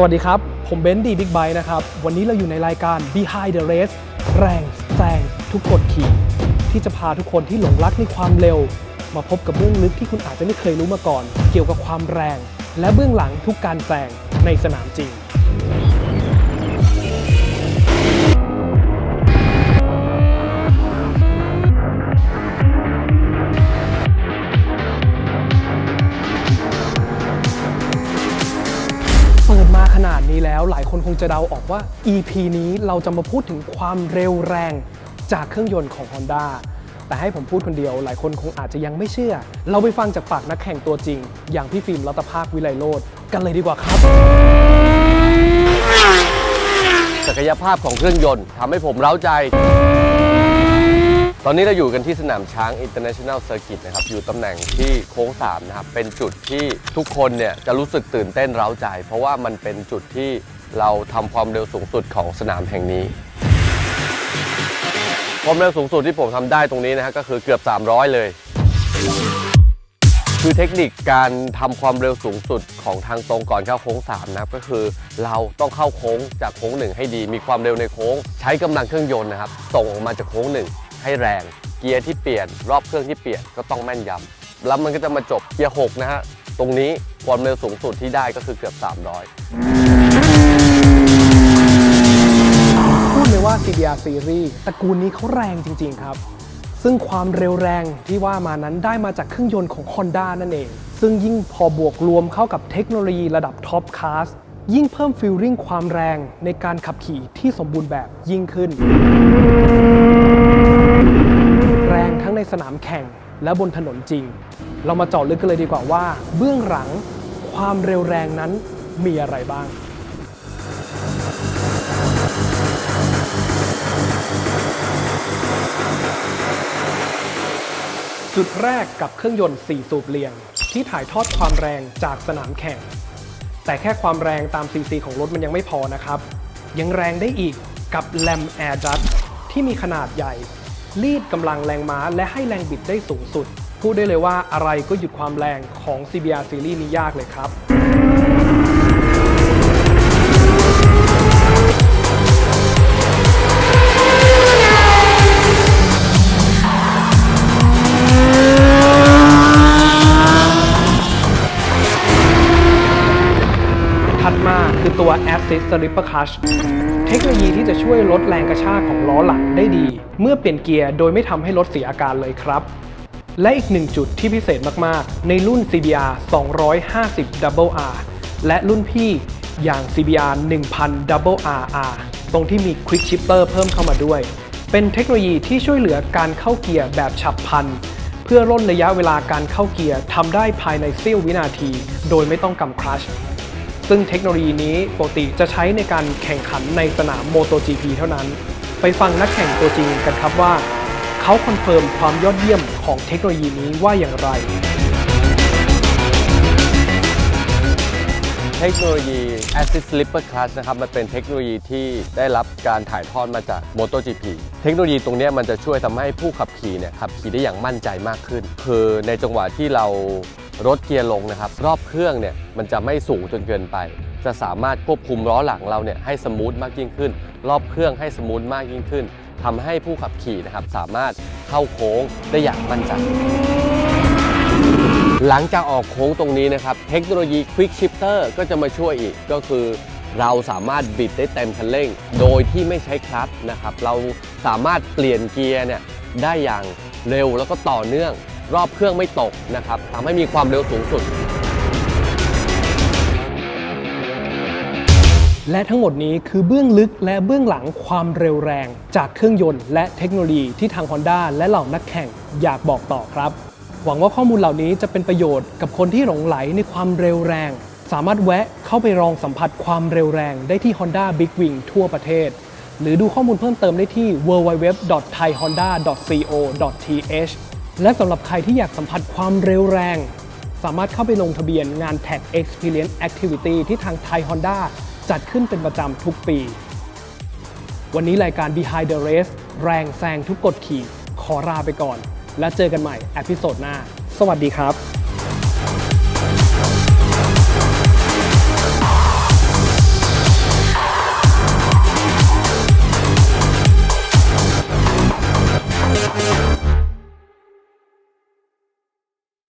สวัสดีครับ ผมเบนซ์ดีบิ๊กไบค์นะครับ วันนี้เราอยู่ในรายการ Behind the Race แรงแซงทุกกฎขี่ ที่จะพาทุกคนที่หลงรักในความเร็ว มาพบกับเบื้องลึกที่คุณอาจจะไม่เคยรู้มาก่อน เกี่ยวกับความแรง และเบื้องหลังทุกการแซงในสนามจริง นาดนี้แล้ว หลายคนคงจะเดาออกว่า EP นี้เราจะมาพูดถึงความเร็วแรงจากเครื่องยนต์ของ Honda แต่ให้ผมพูดคนเดียว หลายคนคงอาจจะยังไม่เชื่อ เราไปฟังจากปากนักแข่งตัวจริง อย่างพี่ฟิล์มรัตภาควิไลโรดกันเลยดีกว่าครับ ศักยภาพของเครื่องยนต์ทำให้ผมเร้าใจ ตอนนี้เราอยู่กันที่สนามช้าง International Circuit นะครับ อยู่ตำแหน่งที่โค้ง 3 นะครับ เป็นจุดที่ทุกคนเนี่ยจะรู้สึกตื่นเต้นเร้าใจ เพราะว่ามันเป็นจุดที่เราทำความเร็วสูงสุดของสนามแห่งนี้ ความเร็วสูงสุดที่ผมทำได้ตรงนี้นะฮะก็คือเกือบ 300 เลย คือเทคนิคการทำความเร็วสูงสุดของทางตรงก่อนเข้าโค้ง 3 นะครับ ก็คือเราต้องเข้าโค้งจากโค้ง 1 ให้ดี มีความเร็วในโค้ง ใช้กำลังเครื่องยนต์นะครับส่งออกมาจากโค้ง 1 ให้แรง เกียร์ที่เปลี่ยน รอบเครื่องที่เปลี่ยนก็ต้องแม่นยำแล้วมันก็จะมาจบเกียร์ 6 นะฮะ ตรงนี้ความเร็วสูงสุดที่ได้ก็คือเกือบ 300 พูดเลยว่า CBR Series ตระกูลนี้เขาแรงจริง ๆ ครับ ซึ่งความเร็วแรงที่ว่ามานั้นได้มาจากเครื่องยนต์ของ Honda นั่นเอง ซึ่งยิ่งพอบวกรวมเข้ากับเทคโนโลยีระดับท็อปคลาส ยิ่งเพิ่มฟิลลิ่งความแรงในการขับขี่ที่สมบูรณ์แบบยิ่งขึ้น แรงทั้งในสนามแข่งและบนถนนจริง เรามาเจาะลึกกันเลยดีกว่าว่า เบื้องหลังความเร็วแรงนั้นมีอะไรบ้างจุดแรกกับเครื่องยนต์ 4 สูบเรียง ที่ถ่ายทอดความแรงจากสนามแข่ง แต่แค่ความแรงตามซีซีของรถมันยังไม่พอนะครับ ยังแรงได้อีกกับแลมแอร์ดัตที่มีขนาดใหญ่ รีดกำลังแรงม้าและให้แรงบิดได้สูงสุด พูดได้เลยว่าอะไรก็หยุดความแรงของ CBR Series นี้ยากเลยครับ Assist Slipper Clutch เทคโนโลยีที่จะช่วยลดแรงกระชากของล้อหลังได้ดี เมื่อเปลี่ยนเกียร์โดยไม่ทำให้รถเสียอาการเลยครับ และอีกหนึ่งจุดที่พิเศษมากๆ ในรุ่น CBR 250 Double R และรุ่นพี่อย่าง CBR 1000 Double RR ตรงที่มี Quick Shifter เพิ่มเข้ามาด้วย เป็นเทคโนโลยีที่ช่วยเหลือการเข้าเกียร์แบบฉับพลันเพื่อร่นระยะเวลาการเข้าเกียร์ทำได้ภายในเสี้ยววินาที โดยไม่ต้องกำคลัช ซึ่งเทคโนโลยีนี้ปกติจะใช้ในการแข่งขันในสนาม MotoGP เท่านั้น ไปฟังนักแข่งตัวจริงกันครับว่า เขาคอนเฟิร์มความยอดเยี่ยมของเทคโนโลยีนี้ว่าอย่างไร เทคโนโลยี Assist Slipper Clutch นะครับ มันเป็นเทคโนโลยีที่ได้รับการถ่ายทอดมาจาก MotoGP เทคโนโลยีตรงนี้มันจะช่วยทำให้ผู้ขับขี่เนี่ยขับขี่ได้อย่างมั่นใจมากขึ้น คือในจังหวะที่เรา ลดเกียร์ลงนะครับ รอบเครื่องเนี่ยมันจะไม่สูงจนเกินไป จะสามารถควบคุมล้อหลังเราเนี่ยให้สมูทมากยิ่งขึ้น รอบเครื่องให้สมูทมากยิ่งขึ้นทำให้ผู้ขับขี่นะครับสามารถเข้าโค้งได้อย่างมั่นใจหลังจากออกโค้งตรงนี้นะครับ เทคโนโลยี Quick Shifter ก็จะมาช่วยอีกก็คือ เราสามารถบิดได้เต็มคันเร่ง โดยที่ไม่ใช้คลัตช์นะครับ เราสามารถเปลี่ยนเกียร์เนี่ยได้อย่างเร็วแล้วก็ต่อเนื่อง รอบเครื่องไม่ตกนะครับทำให้มีความเร็วสูงสุด และทั้งหมดนี้คือเบื้องลึกและเบื้องหลังความเร็วแรง จากเครื่องยนต์และเทคโนโลยีที่ทาง Honda และเหล่านักแข่งอยากบอกต่อครับ หวังว่าข้อมูลเหล่านี้จะเป็นประโยชน์กับคนที่หลงไหลในความเร็วแรง สามารถแวะเข้าไปลองสัมผัสความเร็วแรงได้ที่ Honda Big Wing ทั่วประเทศหรือดูข้อมูลเพิ่มเติมได้ที่ www.thaihonda.co.th และสำหรับใครที่อยากสัมผัสความเร็วแรง สามารถเข้าไปลงทะเบียนงาน Tag Experience Activity ที่ทางไทย Honda จัดขึ้นเป็นประจำทุกปี วันนี้รายการ Behind the Race แรงแซงทุกกฎขี่ ขอลาไปก่อน และเจอกันใหม่อพิโซดหน้า สวัสดีครับ